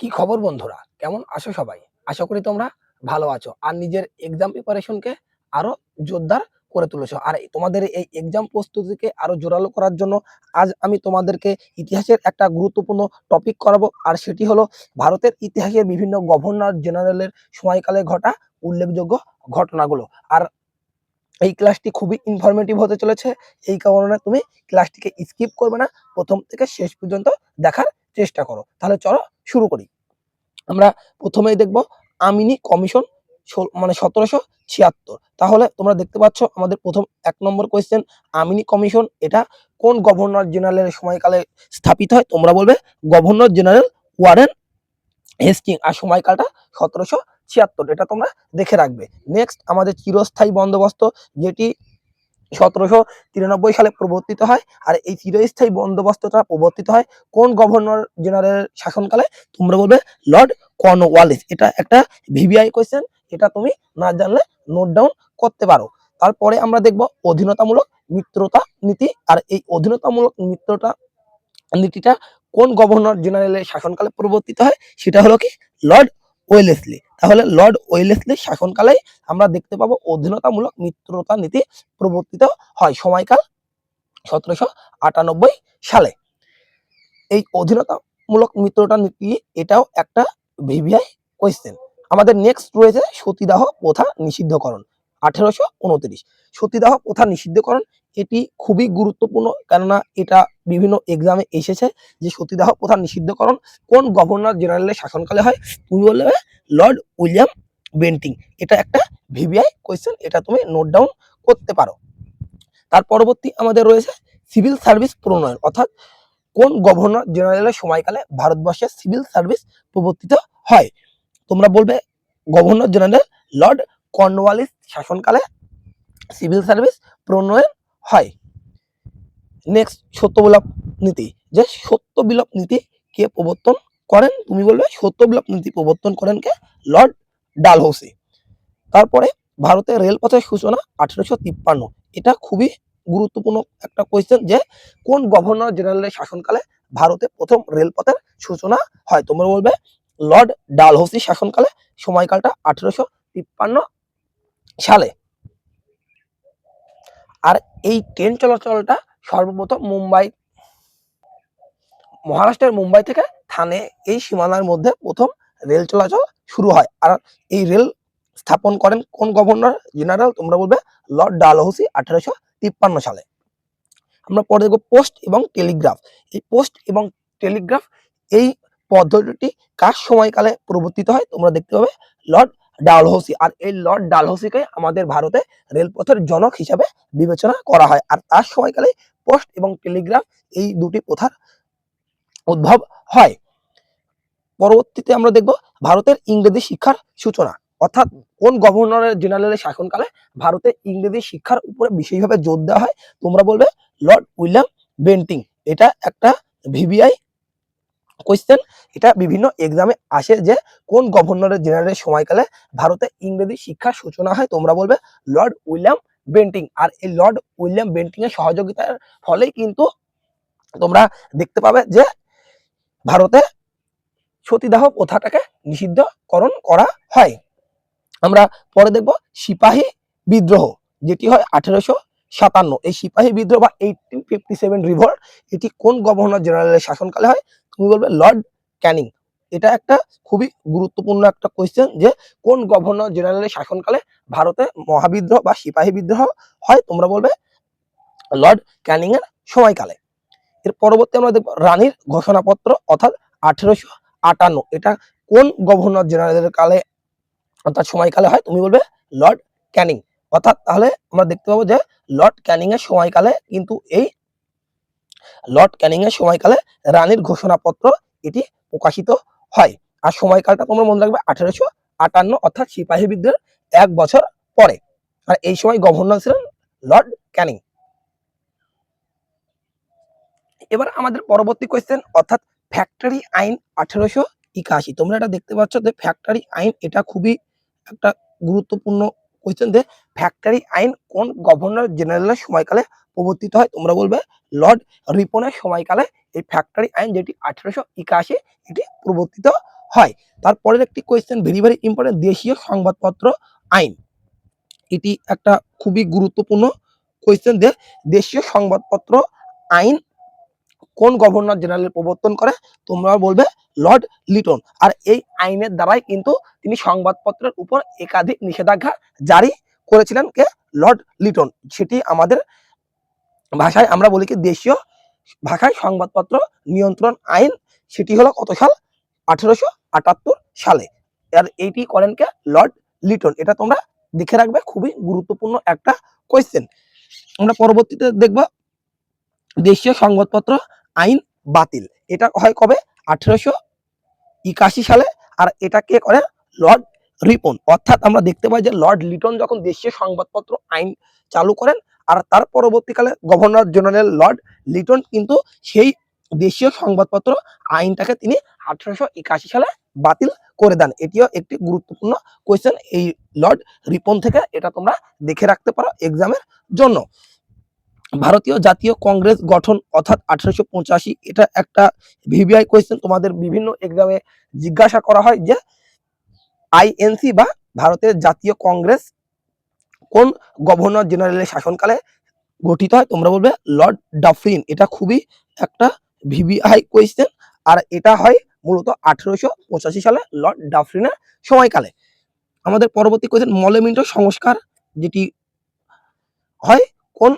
কি খবর বন্ধুরা? কেমন আছো সবাই? আশা করি তোমরা ভালো আছো। আর নিজের এক্সাম প্রিপারেশনকে আরও জোরদার করে তুলেছো। আর তোমাদের এই এক্সাম প্রস্তুতিকে আরও জোরালো করার জন্য আজ আমি তোমাদেরকে ইতিহাসের একটা গুরুত্বপূর্ণ টপিক করাবো। আর সেটি হলো ভারতের ইতিহাসের বিভিন্ন গভর্নর জেনারেলের সময়কালে ঘটা উল্লেখযোগ্য ঘটনাগুলো। আর এই ক্লাসটি খুবই ইনফরমেটিভ হতে চলেছে। এই কারণে তুমি ক্লাসটিকে স্কিপ করবে না। প্রথম থেকে শেষ পর্যন্ত দেখার চেষ্টা করো। তাহলে চলো শুরু করি। আমরা প্রথমেই দেখব আমিনি কমিশন মানে সতেরোশো ছিয়াত্তর। তাহলে তোমরা দেখতে পাচ্ছ আমাদের প্রথম এক নম্বর কোয়েশ্চেন আমিনি কমিশন এটা কোন গভর্নর জেনারেলের সময়কালে স্থাপিত হয়? তোমরা বলবে গভর্নর জেনারেল ওয়ারেন হেস্টিং। আর সময়কালটা সতেরোশো ছিয়াত্তর, এটা তোমরা দেখে রাখবে। নেক্সট আমাদের চিরস্থায়ী বন্দোবস্ত, যেটি সতেরোশো তিরানব্বই সালে প্রবর্তিত হয় আর এই চিরস্থায়ী বন্দোবস্তটা প্রবর্তিত হয় কোন গভর্নর জেনারেল শাসনকালে? তোমরা বলবে লর্ড কর্নওয়ালিস। এটা একটা ভিভিআই কোয়েশ্চেন এটা তুমি না জানলে নোট ডাউন করতে পারো। তারপরে আমরা দেখব অধীনতামূলক মিত্রতা নীতি আর এই অধীনতামূলক মিত্রতা নীতিটা কোন গভর্নর জেনারেলের শাসনকালে প্রবর্তিত হয়? সেটা হলো কি? Lord Wellesley. তাহলে লর্ড ওয়েলেসলির শাসনকালে আমরা দেখতে পাবো অধীনতামূলক মিত্রতা নীতি প্রবর্তিত হয় সময়কাল সতেরোশো আটানব্বই সালে। এই অধীনতামূলক মিত্রতা নীতি, এটাও একটা ভিভিআই কোয়েশ্চেন আমাদের নেক্সট রয়েছে সতীদাহ প্রথা নিষিদ্ধকরণ, আঠেরোশো উনত্রিশ। সতীদাহ প্রথা নিষিদ্ধকরণ এটি খুবই গুরুত্বপূর্ণ কেননা এটা বিভিন্ন এক্সামে এসেছে যে সতীদাহ প্রথা নিষিদ্ধকরণ কোন গভর্নর জেনারেলের শাসনকালে হয়? তুমি বললে লর্ড উইলিয়াম বেন্টিং। এটা একটা ভিভিআই কোয়েশ্চেন এটা তুমি নোট ডাউন করতে পারো। তার পরবর্তী আমাদের রয়েছে সিভিল সার্ভিস প্রণয়ন, অর্থাৎ কোন গভর্নর জেনারেলের সময়কালে ভারতবর্ষের সিভিল সার্ভিস প্রবর্তিত হয়? তোমরা বলবে গভর্নর জেনারেল লর্ড কর্নওয়ালিস শাসনকালে সিভিল সার্ভিস প্রণয়ন হয়। নেক্সট সত্য বিলাপ নীতি। যে সত্য বিলোপ নীতি কে প্রবর্তন করেন? তুমি বলবে সত্য বিলোপ নীতি প্রবর্তন করেন কে? লর্ড ডালহৌসি তারপরে ভারতের রেলপথের সূচনা আঠেরোশো তিপ্পান্ন। এটা খুবই গুরুত্বপূর্ণ একটা কোয়েশ্চেন যে কোন গভর্নর জেনারেলের শাসনকালে ভারতে প্রথম রেলপথের সূচনা হয়? তোমরা বলবে লর্ড ডালহৌসি শাসনকালে সময়কালটা আঠেরোশো তিপ্পান্ন সালে। আর এই ট্রেন চলাচলটা সর্বপ্রথম মুম্বাই, মহারাষ্ট্রের মুম্বাই থেকে থানে এই সীমানার মধ্যে প্রথম রেল চলাচল শুরু হয়। আর এই রেল স্থাপন করেন কোন গভর্নর? জেনারেল তোমরা বলবে লর্ড ডালহৌসি আঠারোশো তিপ্পান্ন সালে। আমরা পরে দেখব পোস্ট এবং টেলিগ্রাফ। এই পোস্ট এবং টেলিগ্রাফ এই পদ্ধতিটি কার সময়কালে প্রবর্তিত হয়? তোমরা দেখতে পাবে লর্ড ডালহৌসি। আর এই লর্ড ডালহৌসিকে আমাদের ভারতে রেলপথের জনক হিসাবে বিবেচনা করা হয়। আর তার সময়কালে পোস্ট এবং টেলিগ্রাফ এই দুটি প্রথার উদ্ভব হয়। পরবর্তীতে আমরা দেখব ভারতের ইংরেজি শিক্ষার সূচনা। অর্থাৎ কোন গভর্নরের জেনারেলের শাসনকালে ভারতে ইংরেজি শিক্ষার উপরে বিশেষভাবে জোর দেওয়া হয়, তোমরা বলবে লর্ড উইলিয়াম বেন্টিং। এটা একটা ভিভিআই কোয়েশ্চেন এটা বিভিন্ন এক্সামে আসে যে কোন গভর্নরের জেনারেলের সময়কালে ভারতে ইংরেজি শিক্ষার সূচনা হয়, তোমরা বলবে লর্ড উইলিয়াম বেন্টিং আর এই লর্ড উইলিয়াম বেন্টিং এর সহযোগিতার ফলেই কিন্তু তোমরা দেখতে পাবে যে ভারতে সতীদাহ প্রথাটাকে নিষিদ্ধকরণ করা হয়। আমরা পরে দেখব সিপাহী বিদ্রোহ, যেটি হয় আঠেরোশো সাতান্ন। এই সিপাহী বিদ্রোহ বা এইটিন ফিফটি সেভেন রিভল্ট এটি কোন গভর্নর জেনারেলের শাসনকালে হয়? তুমি বলবে, লর্ড ক্যানিং। এটা একটা খুবই গুরুত্বপূর্ণ একটা কোয়েশ্চেন যে, কোন গভর্নর জেনারেলের শাসনকালে ভারতে মহাবিদ্রোহ বা সিপাহী বিদ্রোহ হয়? তোমরা বলবে, লর্ড ক্যানিং এর সময়কালে। এর পরবর্তী আমরা দেখব, রানীর ঘোষণাপত্র অর্থাৎ আঠেরোশো আটান্ন। এটা কোন গভর্নর জেনারেলের কালে অর্থাৎ সময়কালে হয়? তুমি বলবে, লর্ড ক্যানিং। অর্থাৎ তাহলে আমরা দেখতে পাবো যে, লর্ড ক্যানিং এর সময়কালে কিন্তু এই লর্ড ক্যানিং এর সময়কালে রানীর ঘোষণাপত্র এটি প্রকাশিত হয়। আর সময়কালটা তোমরা মনে রাখবে আঠেরোশো আটান্ন, অর্থাৎ সিপাহী বিদ্রোহের এক বছর পরে। আর এই সময় গভর্নর ছিলেন লর্ড ক্যানিং। এবার আমাদের পরবর্তী কোয়েশ্চেন অর্থাৎ ফ্যাক্টরি আইন আঠেরোশো একাশি। তোমরা এটা দেখতে পাচ্ছ যে ফ্যাক্টরি আইন এটা খুবই একটা গুরুত্বপূর্ণ কোয়েশ্চেন যে ফ্যাক্টরি আইন কোন গভর্নর জেনারেলের সময়কালে প্রবর্তিত হয়, তোমরা বলবে, লর্ড রিপনের সময়কালে এই ফ্যাক্টরি আইন যেটি আঠেরোশো একাশি এটি প্রবর্তিত হয়। তারপরের একটি কোয়েশ্চেন ভেরি ভেরি ইম্পর্টেন্ট দেশীয় সংবাদপত্র আইন। এটি একটা খুবই গুরুত্বপূর্ণ কোয়েশ্চেন যে দেশীয় সংবাদপত্র আইন কোন গভর্নর জেনারেল প্রবর্তন করে, তোমরা বলবে, লর্ড লিটন। আর এই আইনের দ্বারাই কিন্তু তিনি সংবাদপত্রের উপর একাধিক নিষেধাজ্ঞা জারি করেছিলেন কে? লর্ড লিটন। সেটি আমাদের ভাষায় আমরা বলি কি দেশীয় ভাষায় সংবাদপত্র নিয়ন্ত্রণ আইন, সেটি হলো কত সাল? আঠেরোশো আটাত্তর সালে। আর এইটি করেন কে? লর্ড লিটন। এটা তোমরা দেখে রাখবে, খুবই গুরুত্বপূর্ণ একটা কোয়েশ্চেন আমরা পরবর্তীতে দেখব, দেশীয় সংবাদপত্র আইন বাতিল। এটা হয় কবে? আঠেরোশো একাশি সালে। আর এটা কে করে? Lord Ripon. অর্থাৎ আমরা দেখতে পাই যে লর্ড লিটন যখন দেশীয় সংবাদপত্র আইন চালু করেন আর তার পরবর্তীকালে গভর্নর জেনারেল লর্ড লিটন কিন্তু সেই দেশীয় সংবাদপত্র আইনটাকে তিনি আঠারোশো একাশি সালে বাতিল করে দেন। এটিও একটি গুরুত্বপূর্ণ কোয়েশ্চেন এই লর্ড রিপন থেকে এটা তোমরা দেখে রাখতে পারো এক্সামের জন্য। ভারতীয় জাতীয় কংগ্রেস গঠন, অর্থাৎ আঠারোশো পঁচাশি, এটা একটা ভিভিআই কোয়েশ্চেন তোমাদের বিভিন্ন এক্সামে জিজ্ঞাসা করা হয় যে আইএনসি বা ভারতের জাতীয় কংগ্রেস কোন গভর্নর জেনারেলের শাসনকালে গঠিত হয়? তোমরা বলবে লর্ড ডাফরিন। এটা খুবই একটা ভিভিআই কোয়েশ্চেন আর এটা হয় মূলত আঠেরোশো পঁচাশি সালে লর্ড ডাফরিনের সময়কালে। আমাদের পরবর্তী কোয়েশ্চেন মলেমিন্টো সংস্কার যেটি হয়, কোন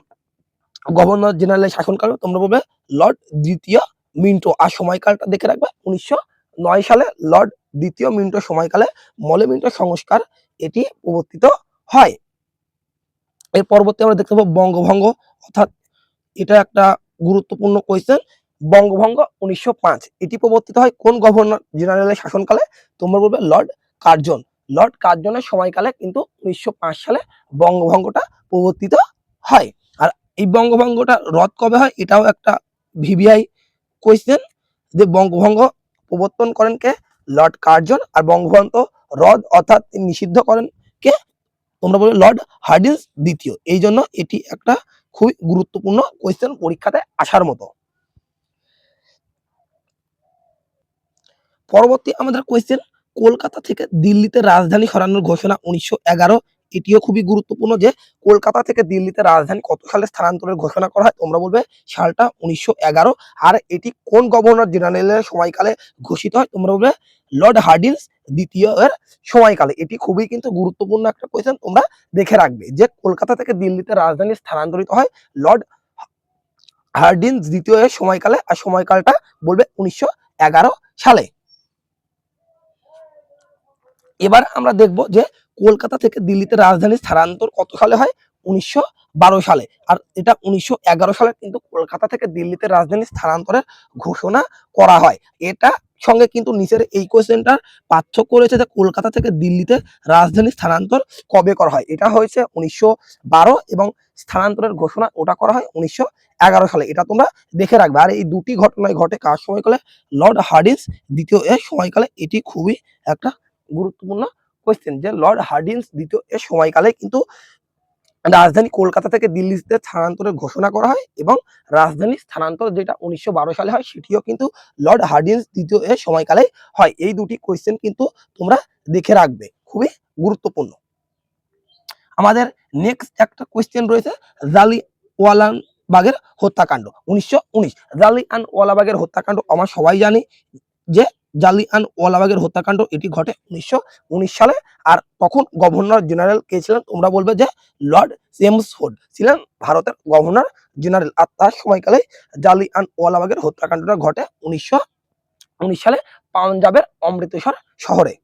গভর্নর জেনারেলের শাসনকালে তোমরা বলবে লর্ড দ্বিতীয় মিন্টো। আর সময়কালটা দেখে রাখবে, উনিশশো নয় সালে লর্ড দ্বিতীয় মিন্টো সময়কালে মলেমিন্টো সংস্কার এটি প্রবর্তিত হয়। এর পরবর্তী আমরা দেখতে পাবো বঙ্গভঙ্গ, অর্থাৎ এটা একটা গুরুত্বপূর্ণ কোয়েশ্চেন বঙ্গভঙ্গ উনিশশো পাঁচ। এটি প্রবর্তিত হয় কোন গভর্নর জেনারেলের শাসনকালে? তোমরা বলবে লর্ড কার্জন। লর্ড কার্জনের সময়কালে কিন্তু উনিশশো পাঁচ সালে বঙ্গভঙ্গটা প্রবর্তিত হয়। আর এই বঙ্গভঙ্গটা রদ কবে হয়? এটাও একটা ভিভিআই কোয়েশ্চেন যে বঙ্গভঙ্গ প্রবর্তন করেন কে? Lord Curzon. আর বঙ্গভঙ্গ রদ, অর্থাৎ নিষিদ্ধ করেন কে? তোমরা বলবে, লর্ড হার্ডিন্স দ্বিতীয়। এই জন্য এটি একটা খুবই গুরুত্বপূর্ণ কোয়েশ্চেন পরীক্ষাতে আসার মতো। পরবর্তী আমাদের কোয়েশ্চেন কলকাতা থেকে দিল্লিতে রাজধানী সরানোর ঘোষণা উনিশশো এগারো এটিও খুবই গুরুত্বপূর্ণ যে কলকাতা থেকে দিল্লিতে রাজধানী কত সালে স্থানান্তরের ঘোষণা করা হয়, তোমরা বলবে সালটা উনিশশো এগারো। আর এটি কোন গভর্নর জেনারেলের সময়কালে ঘোষিত হয়, তোমরা বলবে লর্ড হার্ডিন্স দ্বিতীয় এর সময়কালে। এটি খুবই কিন্তু গুরুত্বপূর্ণ একটা কোয়েশ্চেন তোমরা দেখে রাখবে যে কলকাতা থেকে দিল্লিতে রাজধানী স্থানান্তরিত হয় লর্ড হার্ডিন্স দ্বিতীয় এর সময়কালে, আর সময়কালটা বলবে উনিশশো এগারো সালে। এবার আমরা দেখব যে কলকাতা থেকে দিল্লিতে রাজধানী স্থানান্তর কত সালে হয়? উনিশশো বারো সালে। আর এটা উনিশশো এগারো সালে কিন্তু কলকাতা থেকে দিল্লিতে রাজধানী স্থানান্তরের ঘোষণা করা হয়। এটা সঙ্গে কিন্তু নিচের এই কোয়েশ্চেনটার পার্থক্য রয়েছে যে কলকাতা থেকে দিল্লিতে রাজধানী স্থানান্তর কবে করা হয়? এটা হয়েছে উনিশশো বারো এবং স্থানান্তরের ঘোষণা ওটা করা হয় উনিশশো এগারো সালে। এটা তোমরা দেখে রাখবে। আর এই দুটি ঘটনায় ঘটে কার সময়কালে? লর্ড হার্ডিন্স দ্বিতীয় এর সময়কালে। এটি খুবই একটা গুরুত্বপূর্ণ কোয়েশ্চেন যে লর্ড হার্ডিন্স দ্বিতীয় এর সময়কালে কিন্তু রাজধানী কলকাতা থেকে দিল্লিতে স্থানান্তরের ঘোষণা করা হয় এবং রাজধানী স্থানান্তর যেটা উনিশশো বারো সালে হয় সেটিও কিন্তু লর্ড হার্ডিন্স দ্বিতীয় এর সময়কালে হয়। এই দুটি কোয়েশ্চেন কিন্তু তোমরা দেখে রাখবে। খুবই গুরুত্বপূর্ণ। আমাদের নেক্সট একটা কোয়েশ্চেন রয়েছে জালিওয়ালান বাগের হত্যাকাণ্ড। উনিশশো উনিশ জালিয়ান ওয়ালাবাগের হত্যাকাণ্ড, আমরা সবাই জানি যে জালিয়ান ওয়ালাবাগের হত্যাকাণ্ড, এটি ঘটে উনিশশো উনিশ সালে। আর তখন গভর্নর জেনারেল কে ছিলেন? তোমরা বলবে যে লর্ড চেমসফোর্ড ছিলেন ভারতের গভর্নর জেনারেল। আর তার সময়কালে জালিয়ান ওয়ালাবাগের হত্যাকাণ্ডটা ঘটে উনিশশো উনিশ সালে পাঞ্জাবের অমৃতসর শহরে।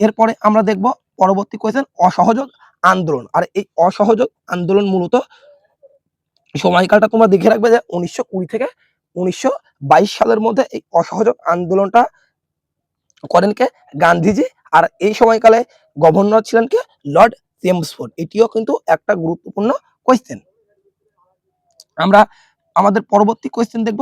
এরপরে আমরা দেখব পরবর্তী কোয়েশ্চেন অসহযোগ আন্দোলন। আর এই অসহযোগ আন্দোলন মূলত সময়কালটা তোমরা দেখে রাখবে যে উনিশশো কুড়ি থেকে উনিশশো বাইশ সালের মধ্যে এই অসহযোগ আন্দোলনটা করেন কে? গান্ধীজি। আর এই সময়কালে গভর্নর ছিলেন কে? Lord Chelmsford. এটিও কিন্তু একটা গুরুত্বপূর্ণ কোয়েশ্চেন আমরা আমাদের পরবর্তী কোয়েশ্চেন দেখব।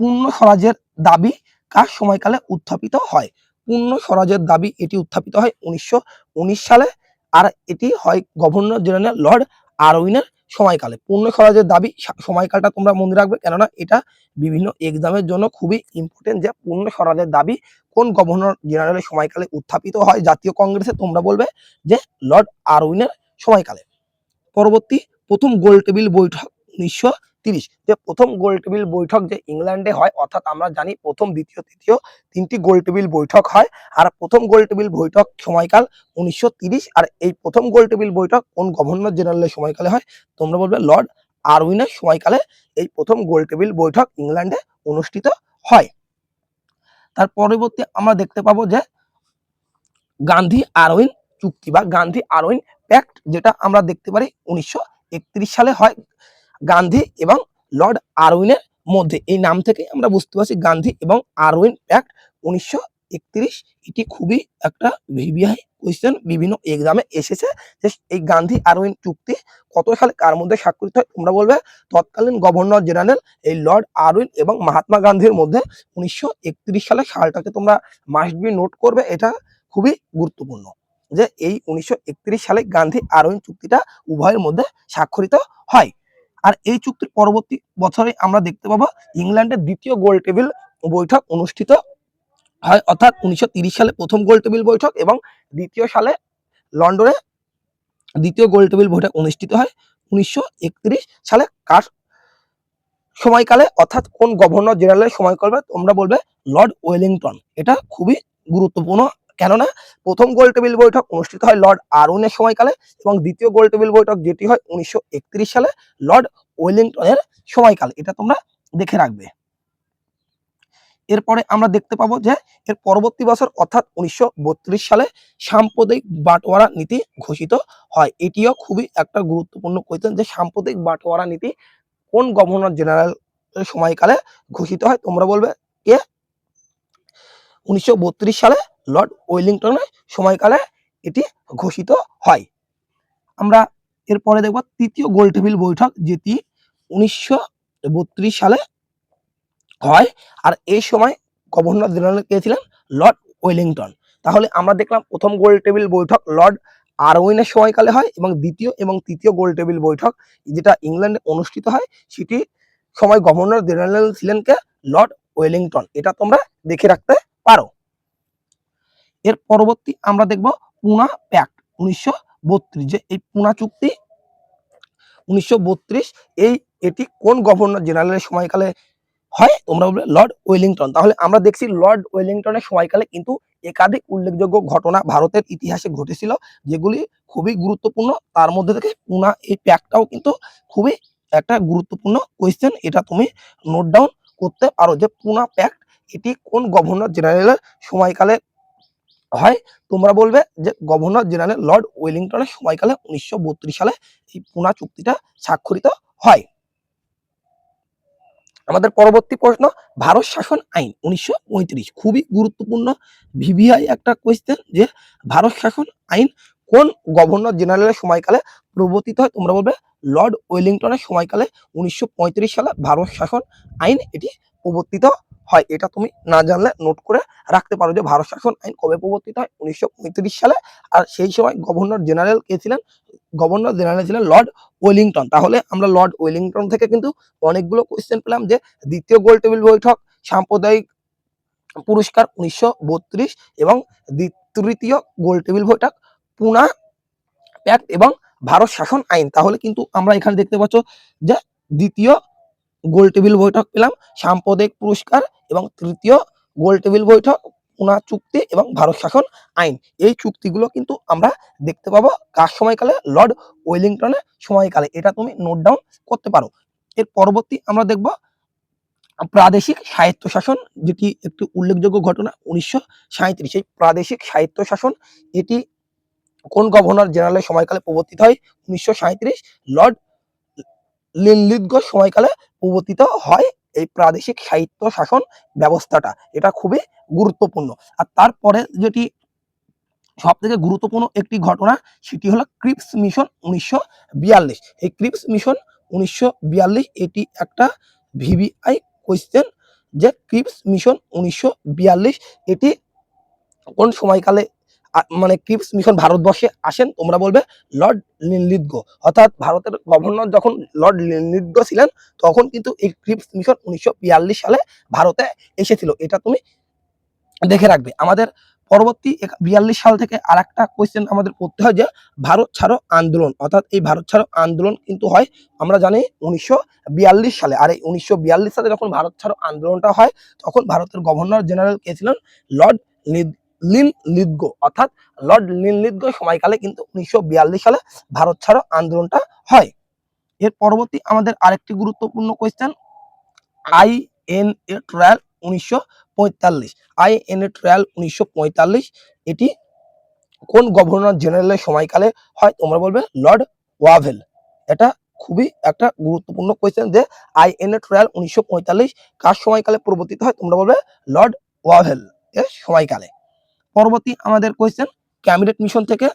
পূর্ণ স্বরাজের দাবি কার সময়কালে উত্থাপিত হয়? পূর্ণ স্বরাজের দাবি এটি উত্থাপিত হয় উনিশশো উনিশ সালে। আর এটি হয় গভর্নর জেনারেল লর্ড আরউইনের সময়কালে। পূর্ণ স্বরাজের দাবি সময়কালটা তোমরা মনে রাখবে, কেননা এটা বিভিন্ন এক্সামের জন্য খুবই ইম্পর্টেন্ট যে পূর্ণ স্বরাজের দাবি কোন গভর্নর জেনারেলের সময়কালে উত্থাপিত হয়। জাতীয় কংগ্রেসে তোমরা বলবে যে লর্ড আরউইনের সময়কালে। পরবর্তী প্রথম গোল টেবিল বৈঠক উনিশশো তিরিশ। যে প্রথম গোল টেবিল বৈঠক যে ইংল্যান্ডে হয়, অর্থাৎ আমরা জানি প্রথম, দ্বিতীয়, তৃতীয় তিনটি গোল টেবিল বৈঠক হয়। আর প্রথম গোল টেবিল বৈঠক সময়কাল উনিশশো আর এই প্রথম গোল টেবিল বৈঠক কোন গভর্নর জেনারেলের সময়কালে হয়? তোমরা বলবে লর্ড আরউইনের সময়কালে এই প্রথম গোল টেবিল বৈঠক ইংল্যান্ডে অনুষ্ঠিত হয়। তার পরবর্তী আমরা দেখতে পাবো যে গান্ধী আরউইন চুক্তি বা গান্ধী আরউইন প্যাক্ট যেটা আমরা দেখতে পারি উনিশশো একত্রিশ সালে হয়। গান্ধী এবং লর্ড আরউইনের মধ্যে। এই নাম থেকে আমরা বুঝতে পারছি গান্ধী এবং আরউইন প্যাক্ট উনিশশো একত্রিশ। এটি খুবই একটা ভিভিআই কোয়েশ্চেন বিভিন্ন এক্সামে এসেছে যে এই গান্ধী আরউইন চুক্তি কত সালে কার মধ্যে স্বাক্ষরিত হয় তোমরা বলবে? তৎকালীন গভর্নর জেনারেল এই লর্ড আরউইন এবং মহাত্মা গান্ধীর মধ্যে উনিশশো একত্রিশ সালে সালটাকে তোমরা মাস্ট বি নোট করবে। এটা খুবই গুরুত্বপূর্ণ যে এই উনিশশো একত্রিশ সালে গান্ধী আরউইন চুক্তিটা উভয়ের মধ্যে স্বাক্ষরিত হয়। আর এই চুক্তির পরবর্তী বছরে আমরা দেখতে পাবো ইংল্যান্ডের দ্বিতীয় গোল টেবিল বৈঠক অনুষ্ঠিত হয়। অর্থাৎ উনিশশো সালে প্রথম গোল টেবিল বৈঠক এবং দ্বিতীয় সালে লন্ডনে দ্বিতীয় গোল টেবিল বৈঠক অনুষ্ঠিত হয়। উনিশশো একত্রিশ সালে কার সময়কালে, অর্থাৎ কোন গভর্নর জেনারেলের সময়কালে তোমরা বলবে লর্ড ওয়েলিংটন। এটা খুবই গুরুত্বপূর্ণ, কেননা প্রথম গোল টেবিল বৈঠক অনুষ্ঠিত হয় লর্ড আরউইনের সময়কালে এবং দ্বিতীয় গোল টেবিল বৈঠক যেটি হয় উনিশশো একত্রিশ সালে লর্ড ওয়েলিংটনের সময়কাল। এটা তোমরা দেখে রাখবে। এরপরে আমরা দেখতে পাবো যে এর পরবর্তী বছর অর্থাৎ উনিশশো বত্রিশ সালে সাম্প্রদায়িক বাটোয়ারা নীতি ঘোষিত হয়। এটিও খুবই একটা গুরুত্বপূর্ণ কোয়েশ্চেন যে সাম্প্রদায়িক বাটোয়ারা নীতি কোন গভর্নর জেনারেল সময়কালে ঘোষিত হয়, তোমরা বলবে কে? উনিশশো বত্রিশ সালে লর্ড ওয়েলিংটনের সময়কালে এটি ঘোষিত হয়। আমরা এরপরে দেখব তৃতীয় গোল টেবিল বৈঠক যেটি উনিশশো বত্রিশ সালে হয় আর এই সময় গভর্নর জেনারেল কে ছিলেন? Lord Wellington. তাহলে আমরা দেখলাম প্রথম গোল টেবিল বৈঠক লর্ড আরউইনের সময়কালে হয় এবং দ্বিতীয় এবং তৃতীয় গোল টেবিল বৈঠক যেটা ইংল্যান্ডে অনুষ্ঠিত হয় সেটি সময় গভর্নর জেনারেল ছিলেন কে? Lord Wellington. এটা তোমরা দেখে রাখতে পারো। এর পরবর্তী আমরা দেখব পুনা প্যাক্ট উনিশশো বত্রিশ। যে এই পুনা চুক্তি, উনিশশো বত্রিশ, এই এটি কোন গভর্নর জেনারেলের সময়কালে হয়? তোমরা বলবে লর্ড ওয়েলিংটন তাহলে আমরা দেখছি লর্ড ওয়েলিংটনের সময়কালে কিন্তু একাধিক উল্লেখযোগ্য ঘটনা ভারতের ইতিহাসে ঘটেছিল, যেগুলি খুবই গুরুত্বপূর্ণ। তার মধ্যে থেকে পুনা এই প্যাকটাও কিন্তু খুবই একটা গুরুত্বপূর্ণ কোয়েশ্চেন এটা তুমি নোট ডাউন করতে পারো যে পুনা প্যাক্ট এটি কোন গভর্নর জেনারেলের সময়কালে হয়? তোমরা বলবে যে গভর্নর জেনারেল লর্ড ওয়েলিংটনের সময়কালে উনিশশো সালে এই পুনা চুক্তিটা স্বাক্ষরিত হয়। আমাদের পরবর্তী প্রশ্ন, ভারত শাসন আইন উনিশশো পঁয়ত্রিশ। খুবই গুরুত্বপূর্ণ ভিভিআই একটা কোয়েশ্চেন যে ভারত শাসন আইন কোন গভর্নর জেনারেলের সময়কালে প্রবর্তিত হয়? তোমরা বলবে লর্ড ওয়েলিংটনের সময়কালে উনিশশো পঁয়ত্রিশ সালে ভারত শাসন আইন এটি প্রবর্তিত হয়, এটা তুমি না জানলে নোট করে রাখতে পারো যে ভারত শাসন আইন কবে প্রবর্তিত হয়? উনিশশো সালে। আর সেই সময় গভর্নর জেনারেল কে ছিলেন? গভর্নর জেনারেল ছিলেন লর্ড ওয়েলিংটন তাহলে আমরা লর্ড ওয়েলিংটন থেকে কিন্তু অনেকগুলো কোয়েশ্চেন পেলাম যে দ্বিতীয় গোল টেবিল বৈঠক, সাম্প্রদায়িক পুরস্কার উনিশশো বত্রিশ এবং তৃতীয় গোল টেবিল বৈঠক, পুনা প্যাক্ট এবং ভারত শাসন আইন। তাহলে কিন্তু আমরা এখানে দেখতে পাচ্ছ যে দ্বিতীয় গোল টেবিল বৈঠক পেলাম, সাম্প্রদায়িক পুরস্কার এবং তৃতীয় গোল টেবিল বৈঠক, পুনা চুক্তি এবং ভারত শাসন আইন। এই চুক্তিগুলো কিন্তু আমরা দেখতে পাবো কার সময়কালে? লর্ড ওয়েলিংটনের সময়কালে। এটা তুমি নোট ডাউন করতে পারো। এর পরবর্তী আমরা দেখব প্রাদেশিক স্বায়ত্তশাসন যেটি একটি উল্লেখযোগ্য ঘটনা উনিশশো সাঁত্রিশ এই প্রাদেশিক স্বায়ত্তশাসন এটি কোন গভর্নর জেনারেলের সময়কালে প্রবর্তিত হয়? উনিশশো সাঁইত্রিশ, লর্ড লিনলিদ্গ সময়কালে প্রবর্তিত হয় এই প্রাদেশিক সাহিত্য শাসন ব্যবস্থাটা। এটা খুবই গুরুত্বপূর্ণ। আর তারপরে যেটি সব থেকে গুরুত্বপূর্ণ একটি ঘটনা, সেটি হলো ক্রিপস মিশন উনিশশো বিয়াল্লিশ। এই ক্রিপস মিশন উনিশশো বিয়াল্লিশ এটি একটা ভিভিআই কোয়েশ্চেন যে ক্রিপস মিশন উনিশশো বিয়াল্লিশ এটি কোন সময়কালে মানে ক্রিপস মিশন ভারতবর্ষে আসেন, তোমরা বলবে লর্ড লিনলিদ্গো। অর্থাৎ ভারতের গভর্নর যখন লর্ড লিনলিদ্গো ছিলেন, তখন কিন্তু এই ক্রিপস মিশন উনিশশো বিয়াল্লিশ সালে ভারতে এসেছিল। এটা তুমি দেখে রাখবে। আমাদের পরবর্তী বিয়াল্লিশ সাল থেকে আর একটা কোয়েশ্চেন আমাদের পড়তে হয় যে, ভারত ছাড়ো আন্দোলন। অর্থাৎ এই ভারত ছাড়ো আন্দোলন কিন্তু হয়, আমরা জানি উনিশশো বিয়াল্লিশ সালে। আর এই উনিশশো বিয়াল্লিশ সালে যখন ভারত ছাড়ো আন্দোলনটা হয়, তখন ভারতের গভর্নর জেনারেল কে ছিলেন লর্ড লিন লিদগো, অর্থাৎ লর্ড লিন লিদগো সময়কালে কিন্তু উনিশশো বিয়াল্লিশ সালে ভারত ছাড়ো আন্দোলনটা হয়। এর পরবর্তী আমাদের আরেকটি গুরুত্বপূর্ণ question I N A trial উনিশশো পঁয়তাল্লিশ। আই এন এ ট্রায়াল উনিশশো পঁয়তাল্লিশ, এটি কোন গভর্নর জেনারেলের সময়কালে হয় তোমরা বলবে লর্ড ওয়াভেল। এটা খুবই একটা গুরুত্বপূর্ণ কোয়েশ্চেন যে আই এন এ ট্রায়াল উনিশশো পঁয়তাল্লিশ কার সময়কালে প্রবর্তিত হয় তোমরা বলবে লর্ড ওয়াভেল এর সময়কালে। পরবর্তী আমাদের কোয়েশ্চেন ক্যাবিনেট মিশন থেকে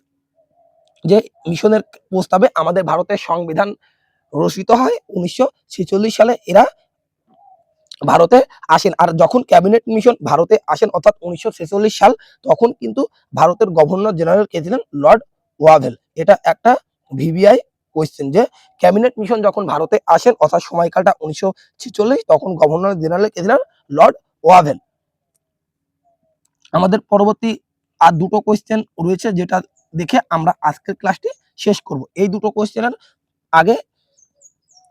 যে মিশনের প্রস্তাবে আমাদের ভারতের সংবিধান রচিত হয় উনিশশো ছেচল্লিশ সালে এরা ভারতে আসেন। আর যখন ক্যাবিনেট মিশন ভারতে আসেন, অর্থাৎ উনিশশো ছেচল্লিশ সাল, তখন কিন্তু ভারতের গভর্নর জেনারেল কে ছিলেন লর্ড ওয়াভেল এটা একটা ভিভিআই কোয়েশ্চেন যে ক্যাবিনেট মিশন যখন ভারতে আসেন, অর্থাৎ সময়কালটা উনিশশো ছেচল্লিশ, তখন গভর্নর জেনারেল কে ছিলেন লর্ড ওয়াভেল আমাদের পরবর্তী আর দুটো কোয়েশ্চেন রয়েছে যেটা দেখে আমরা আজকের ক্লাসটি শেষ করব। এই দুটো কোয়েশ্চেনের আগে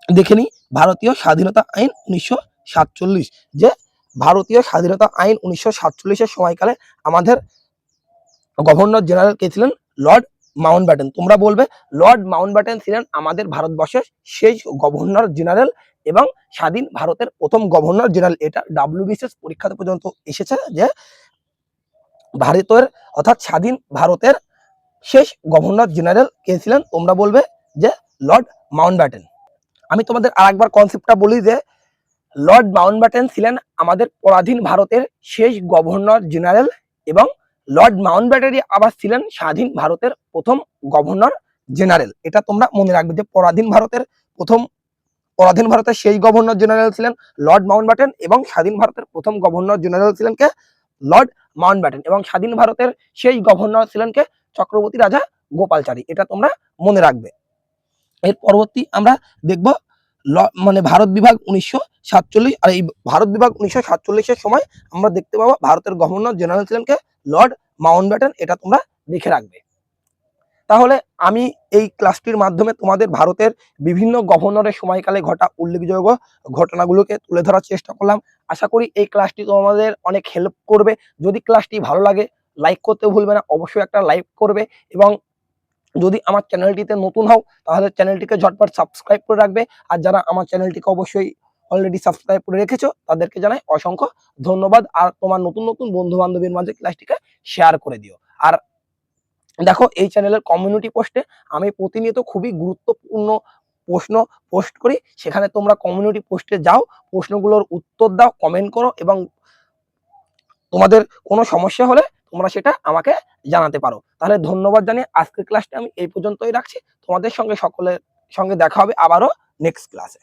দেখে নিই, ভারতীয় স্বাধীনতা আইন উনিশশো সাতচল্লিশ, যে ভারতীয় স্বাধীনতা আইন উনিশশো সাতচল্লিশের সময়কালে আমাদের গভর্নর জেনারেল কে ছিলেন? লর্ড মাউন্ট ব্যাটেন তোমরা বলবে, লর্ড মাউন্ট ব্যাটেন ছিলেন আমাদের ভারতবর্ষের শেষ গভর্নর জেনারেল এবং স্বাধীন ভারতের প্রথম গভর্নর জেনারেল। এটা ডাব্লিউবিসিএস পরীক্ষাতে পর্যন্ত এসেছে যে ভারতের, অর্থাৎ স্বাধীন ভারতের শেষ গভর্নর জেনারেল কে ছিলেন? তোমরা বলবে যে লর্ড মাউন্ট ব্যাটেন আমি তোমাদের আরেকবার কনসেপ্টটা বলি যে, লর্ড মাউন্ট ব্যাটেন ছিলেন আমাদের পরাধীন ভারতের শেষ গভর্নর জেনারেল এবং লর্ড মাউন্ট ব্যাটেনই আবার ছিলেন স্বাধীন ভারতের প্রথম গভর্নর জেনারেল। এটা তোমরা মনে রাখবে যে পরাধীন ভারতের প্রথম, পরাধীন ভারতের শেষ গভর্নর জেনারেল ছিলেন লর্ড মাউন্ট ব্যাটেন এবং স্বাধীন ভারতের প্রথম গভর্নর জেনারেল ছিলেন কে? লর্ড মাউন্ট ব্যাটেন এবং স্বাধীন ভারতের সেই গভর্নর ছিলেন কে? চক্রবর্তী রাজা গোপালচারী। এটা তোমরা মনে রাখবে। এর পরবর্তী আমরা দেখব মানে ভারত বিভাগ উনিশশো সাতচল্লিশ আর এই ভারত বিভাগ উনিশশো সাতচল্লিশের সময় আমরা দেখতে পাবো ভারতের গভর্নর জেনারেল ছিলেন কে? Lord Mount Batten. এটা তোমরা দেখে রাখবে। তাহলে আমি এই ক্লাসটির মাধ্যমে তোমাদের ভারতের বিভিন্ন গভর্নরের সময়কালে ঘটা উল্লেখযোগ্য ঘটনাগুলোকে তুলে ধরার চেষ্টা করলাম। আশা করি এই ক্লাসটি তোমাদের অনেক হেল্প করবে। যদি ক্লাসটি ভালো লাগে লাইক করতে ভুলবে না, অবশ্যই একটা লাইক করবে এবং যদি আমার চ্যানেলটিতে নতুন হও, তাহলে চ্যানেলটিকে ঝটপট সাবস্ক্রাইব করে রাখবে। আর যারা আমার চ্যানেলটিকে অবশ্যই অলরেডি সাবস্ক্রাইব করে রেখেছো, তাদেরকে জানাই অসংখ্য ধন্যবাদ। আর তোমার নতুন নতুন বন্ধু বান্ধবীর মাঝে ক্লাসটিকে শেয়ার করে দিও। আর দেখো, এই চ্যানেলের কমিউনিটি পোস্টে আমি প্রতিনিয়ত খুবই গুরুত্বপূর্ণ প্রশ্ন পোস্ট করি, সেখানে তোমরা কমিউনিটি পোস্টে যাও, প্রশ্নগুলোর উত্তর দাও কমেন্ট করো এবং তোমাদের কোনো সমস্যা হলে তোমরা সেটা আমাকে জানাতে পারো। তাহলে ধন্যবাদ জানিয়ে আজকের ক্লাসটা আমি এই পর্যন্তই রাখছি। তোমাদের সঙ্গে সকলের সঙ্গে দেখা হবে আবারও নেক্সট ক্লাসে